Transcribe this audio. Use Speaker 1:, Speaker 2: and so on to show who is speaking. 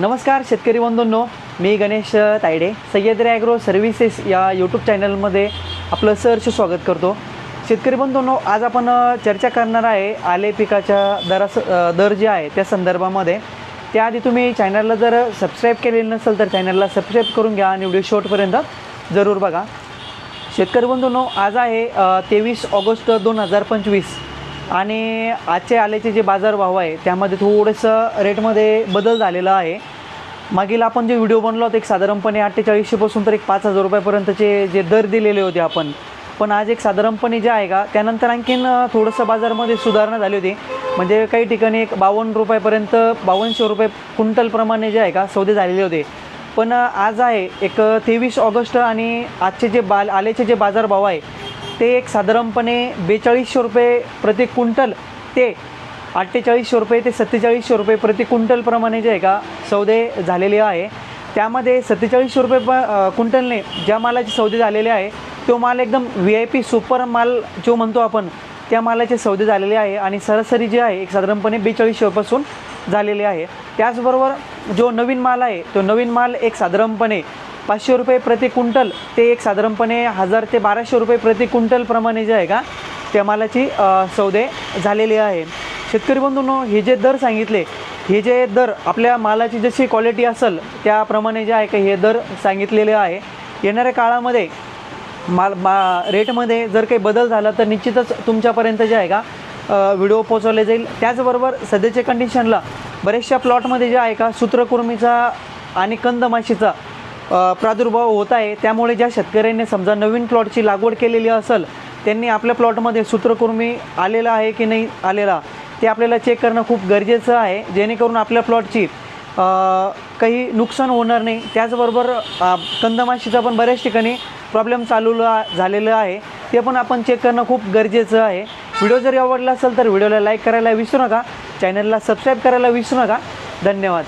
Speaker 1: नमस्कार शेतकरी बंधूंनो. मी गणेश तायडे. सह्याद्री ॲग्रो सर्व्हिसेस या यूट्यूब चॅनलमध्ये आपलं सहर्ष स्वागत करतो. शेतकरी बंधूंनो आज आपण चर्चा करणार आहे आले पिकाच्या दरास दर जे आहे त्या संदर्भामध्ये. त्याआधी तुम्ही चॅनलला जर सबस्क्राईब केलेलं नसेल तर चॅनलला सबस्क्राईब करून घ्या आणि व्हिडिओ शॉर्टपर्यंत जरूर बघा. शेतकरी बंधूंनो आज आहे तेवीस ऑगस्ट दोन हजार पंचवीस आणि आजचे आल्याचे जे बाजारभाव आहे त्यामध्ये थोडंसं रेटमध्ये बदल झालेला आहे. मागील आपण जे व्हिडिओ बनलो होता एक साधारणपणे अठ्ठेचाळीसशेपासून तर एक पाच हजार रुपयापर्यंतचे जे दर दिलेले होते आपण पण आज एक साधारणपणे जे आहे का त्यानंतर आणखीन थोडंसं बाजारामध्ये सुधारणा झाली होती. म्हणजे काही ठिकाणी एक बावन्न रुपयापर्यंत बावनशे रुपये क्विंटलप्रमाणे जे आहे का सौदे झालेले होते. पण आज आहे एक तेवीस ऑगस्ट आणि आजचे जे बाल आल्याचे जे बाजारभाव आहे ते एक साधारणपणे बेचाळीसशे रुपये प्रति क्विंटल ते अठ्ठेचाळीसशे रुपये ते सत्तेचाळीसशे रुपये प्रति क्विंटलप्रमाणे जे आहे का सौदे झालेले आहे. त्यामध्ये सत्तेचाळीसशे रुपये प क्विंटलने ज्या मालाचे सौदे झालेले आहे तो माल एकदम व्ही आय पी सुपर माल जो म्हणतो आपण त्या मालाचे सौदे झालेले आहे आणि सरासरी जे आहे एक साधारणपणे बेचाळीसशे झालेले आहे. त्याचबरोबर जो नवीन माल आहे तो नवीन माल एक साधारणपणे पाचशे रुपये प्रति क्विंटल ते एक साधारणपणे हजार ते बाराशे रुपये प्रति क्विंटलप्रमाणे जे आहे का त्या मालाची सौदे झालेली आहे. शेतकरी बंधूंनो हे जे दर सांगितले हे जे दर आपल्या मालाची जशी क्वालिटी असेल त्याप्रमाणे जे आहे का हे दर सांगितलेले आहे. येणाऱ्या काळामध्ये माल मा रेटमध्ये जर काही बदल झाला तर निश्चितच तुमच्यापर्यंत जे आहे का व्हिडिओ पोचवले जाईल. त्याचबरोबर सध्याच्या कंडिशनला बऱ्याचशा प्लॉटमध्ये जे आहे का सूत्रकुर्मीचा आणि कंदमाशीचा प्रादुर्भाव होत आहे. त्यामुळे ज्या शेतकऱ्यांनी समजा नवीन प्लॉटची लागवड केलेली असेल त्यांनी आपल्या प्लॉटमध्ये सूत्रकुर्मी आलेला आहे की नाही आलेला? ते आपल्याला चेक करणं खूप गरजेचं आहे. जेणेकरून आपल्या प्लॉटची काही नुकसान होणार नाही. त्याचबरोबर कंदमाशीचा पण बऱ्याच ठिकाणी प्रॉब्लेम चालू झालेलं आहे. ते पण आपण चेक करणं खूप गरजेचं आहे. व्हिडिओ जरी आवडला असेल तर व्हिडिओला लाईक करायला विसरू नका. चॅनलला सबस्क्राईब करायला विसरू नका. धन्यवाद.